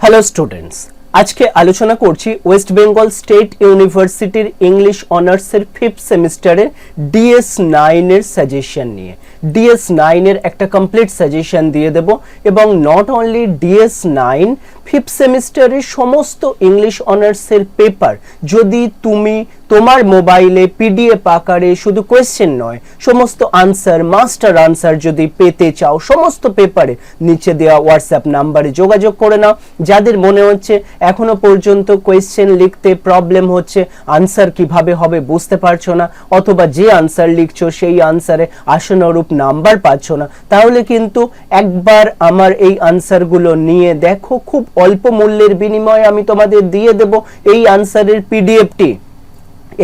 Hello students আজকে আলোচনা করছি ওয়েস্ট বেঙ্গল স্টেট ইউনিভার্সিটির ইংলিশ অনার্সের ফিফথ সেমিস্টারের ডিএস নাইনের সাজেশন নিয়ে। ডিএস নাইনের একটা কমপ্লিট সাজেশন দিয়ে দেব এবং not only DS nine fifth সেমিস্টারের সমস্ত ইংলিশ অনার্সের পেপার যদি তুমি তোমার মোবাইলে পিডিএফ আকারে শুধু কোয়েশ্চেন নয়, সমস্ত আনসার মাস্টার আনসার যদি পেতে চাও, সমস্ত পেপারে নিচে দেওয়া হোয়াটসঅ্যাপ নাম্বারে যোগাযোগ করে নাও। যাদের মনে হচ্ছে এখনও পর্যন্ত কোয়েশ্চেন লিখতে প্রবলেম হচ্ছে আনসার কীভাবে হবে বুঝতে পারছ না, অথবা যে আনসার লিখছো সেই আনসারে আসনরূপ নাম্বার পাচ্ছ না, তাহলে কিন্তু একবার আমার এই আনসারগুলো নিয়ে দেখো, খুব অল্প মূল্যের বিনিময়ে আমি তোমাদের দিয়ে দেব এই আনসারের পিডিএফটি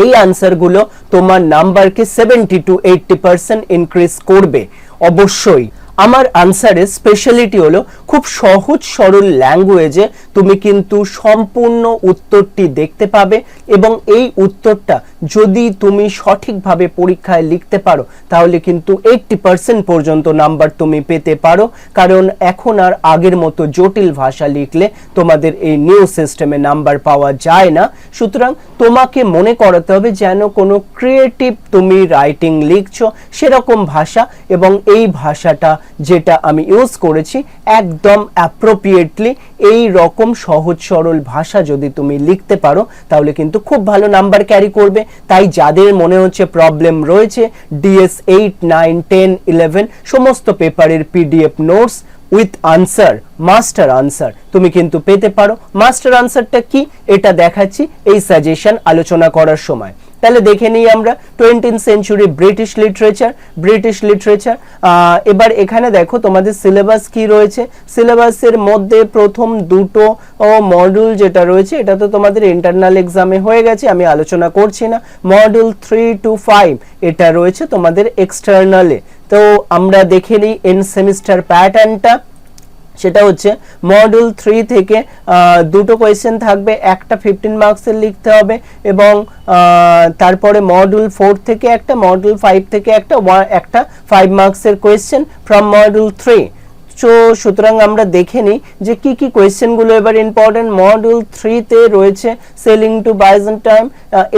এই আনসারগুলো তোমার নাম্বারকে seventy to eighty percent increase করবে। অবশ্যই, আমার আনসারের স্পেশালিটি হলো খুব সহজ, সরল ল্যাঙ্গুয়েজে তুমি কিন্তু সম্পূর্ণ উত্তরটি দেখতে পাবে এবং এই উত্তরটা যদি তুমি সঠিকভাবে পরীক্ষায় লিখতে পারো, তাহলে কিন্তু এইটটি পার্সেন্ট পর্যন্ত নাম্বার তুমি পেতে পারো। কারণ এখন আর আগের মতো জটিল ভাষা লিখলে তোমাদের এই নিউ সিস্টেমে নাম্বার পাওয়া যায় না। সুতরাং তোমাকে মনে করাতে হবে যেন কোনো ক্রিয়েটিভ তুমি রাইটিং লিখছো, সেরকম ভাষা এবং এই ভাষাটা যেটা আমি ইউজ করেছি একদম অ্যাপ্রোপ্রিয়েটলি এই রকম সহজ সরল ভাষা যদি তুমি লিখতে পারো, তাহলে কিন্তু খুব ভালো নাম্বার ক্যারি করবে। তাই যাদের মনে হচ্ছে প্রবলেম রয়েছে DS eight nine ten eleven সমস্ত পেপারের PDF notes with answer master answer তুমি কিন্তু পেতে পারো। মাস্টার আনসারটা কি? এটা দেখাচ্ছি এই সাজেশন আলোচনা করার সময়। তাহলে দেখে নিই আমরা twentieth century British literature British literature এবার এখানে দেখো তোমাদের সিলেবাস কি রয়েছে। সিলেবাসের মধ্যে প্রথম দুটো মডিউল যেটা রয়েছে, এটা তো তোমাদের ইন্টারনাল এক্সামে হয়ে গেছে, আমি আলোচনা করছি না। মডিউল থ্রি টু ফাইভ এটা রয়েছে তোমাদের এক্সটার্নালে তো আমরা দেখে নিই এন সেমিস্টার প্যাটার্নটা সেটা হচ্ছে মডিউল থ্রি থেকে দুটো কোয়েশ্চেন থাকবে। একটা ফিফটিন মার্কসের লিখতে হবে এবং তারপরে মডিউল ফোর থেকে একটা মডিউল ফাইভ থেকে একটা একটা ফাইভ মার্কসের question from module three so সুতরাং আমরা দেখে নিই যে কি কি কোয়েশ্চেনগুলো এবার ইম্পর্টেন্ট মডিউল থ্রিতে রয়েছে সেলিং টু টাইম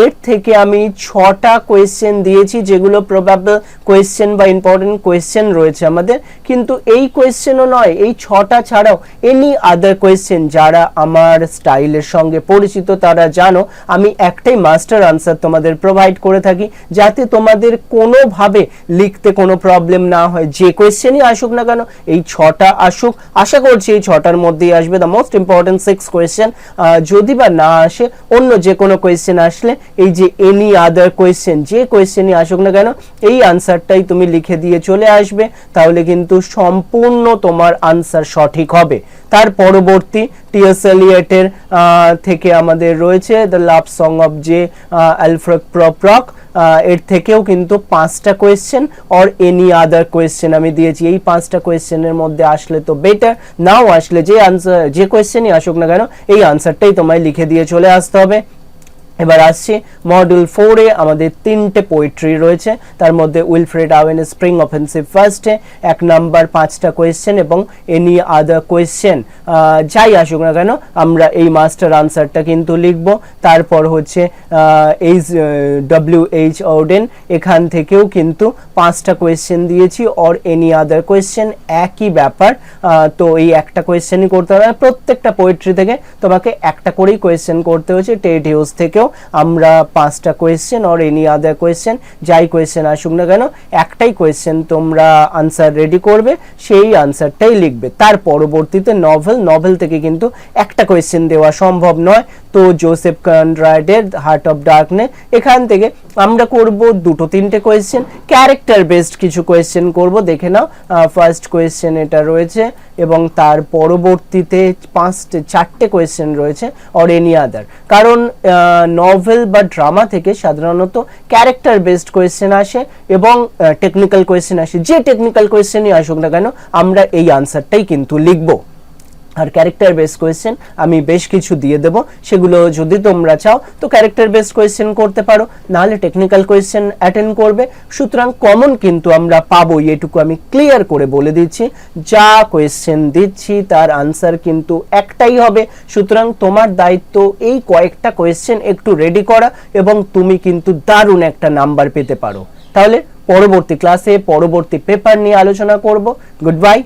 এর থেকে আমি ছটা কোয়েশ্চেন দিয়েছি, যেগুলো প্রবাবল কোয়েশ্চেন বা ইম্পর্টেন্ট কোয়েশ্চেন রয়েছে আমাদের। কিন্তু এই কোয়েশ্চেনও নয়, এই ছটা ছাড়াও এনি আদার কোয়েশ্চেন যারা আমার স্টাইলের সঙ্গে পরিচিত, তারা জানো, আমি একটাই মাস্টার আনসার তোমাদের প্রোভাইড করে থাকি, যাতে তোমাদের কোনোভাবে লিখতে কোনো প্রবলেম না হয়। যে কোয়েশ্চেনই আসুক না কেন, এই ছটা ছটা আসুক। আশা করছি এই ছটার মধ্যেই আসবে the most important six question যদি বা না আসে, অন্য যে কোনো কোয়েশ্চেন আসলে এই যে এনি আদার কোয়েশ্চেন যে কোয়েশ্চেনই আসুক না কেন, এই আনসারটাই তুমি লিখে দিয়ে চলে আসবে। তাহলে কিন্তু সম্পূর্ণ তোমার আনসার সঠিক হবে। তার পরবর্তী টিএস এলিয়েটের থেকে আমাদের রয়েছে the love song of J Alfred Prufrock এর থেকেও কিন্তু পাঁচটা question or any other question আমি দিয়েছি। এই পাঁচটা কোয়েশ্চেনের মধ্যে আসলে তো বেটার নাও আসলে যে আনসার যে কোয়েশ্চেনই আসুক না কেন, এই আনসারটাই তোমায় লিখে দিয়ে চলে আসতে হবে। এবার আসছি মডিউল ফোরে আমাদের তিনটে পোয়েট্রি রয়েছে। তার মধ্যে উইলফ্রেড আওয়েন স্প্রিং অফেন্সিভ ফার্স্টে এক নাম্বার পাঁচটা কোয়েশ্চেন এবং এনি আদার কোয়েশ্চেন যাই আসুক না কেন, আমরা এই মাস্টার আনসারটা কিন্তু লিখব। তারপর হচ্ছে এইচ ডব্লিউ এইচ ওডেন এখান থেকেও কিন্তু পাঁচটা কোয়েশ্চেন দিয়েছি অর এনি আদার কোয়েশ্চেন একই ব্যাপার। তো এই একটা কোয়েশ্চেনই করতে হবে। প্রত্যেকটা পোয়েট্রি থেকে তোমাকে একটা করেই কোয়েশ্চেন করতে হচ্ছে টেট হিউজ থেকেও। আমরা পাঁচটা question or any other question যাই কোয়েশ্চেন আসুক না কেন, একটাই কোয়েশ্চেন তোমরা আনসার রেডি করবে, সেই আনসারটাই লিখবে। তার পরবর্তীতে নভেল নভেল থেকে কিন্তু একটা কোয়েশ্চেন দেওয়া সম্ভব নয়। তো জোসেফ কনড্রাইডের হার্ট অফ ডার্কনেস এখান থেকে আমরা করব দুটো তিনটে কোয়েশ্চেন ক্যারেক্টার বেসড কিছু কোয়েশ্চেন করব, দেখে নাও। ফার্স্ট কোয়েশ্চেন এটা রয়েছে এবং তার পরবর্তীতে পাঁচটে, চারটে কোয়েশ্চেন রয়েছে অর এনি আদার কারণ নভেল বা ড্রামা থেকে সাধারণত ক্যারেক্টার বেসড কোয়েশ্চেন আসে এবং টেকনিক্যাল কোয়েশ্চেন আসে। যে টেকনিক্যাল কোয়েশ্চেনই আসুক না কেন, আমরা এই আনসারটাই কিন্তু লিখব। আর ক্যারেক্টার বেস কোয়েশ্চেন আমি বেশ কিছু দিয়ে দেব। সেগুলো যদি তোমরা চাও, তো ক্যারেক্টার বেস কোয়েশ্চেন করতে পারো, নাহলে টেকনিক্যাল কোয়েশ্চেন অ্যাটেন্ড করবে। সুতরাং কমন কিন্তু আমরা পাবো, এটুকু আমি ক্লিয়ার করে বলে দিচ্ছি। যা কোয়েশ্চেন দিচ্ছি, তার আনসার কিন্তু একটাই হবে। সুতরাং তোমার দায়িত্ব এই কয়েকটা কোয়েশ্চেন একটু রেডি করা এবং তুমি কিন্তু দারুণ একটা নাম্বার পেতে পারো। তাহলে পরবর্তী ক্লাসে পরবর্তী পেপার নিয়ে আলোচনা করব। Good bye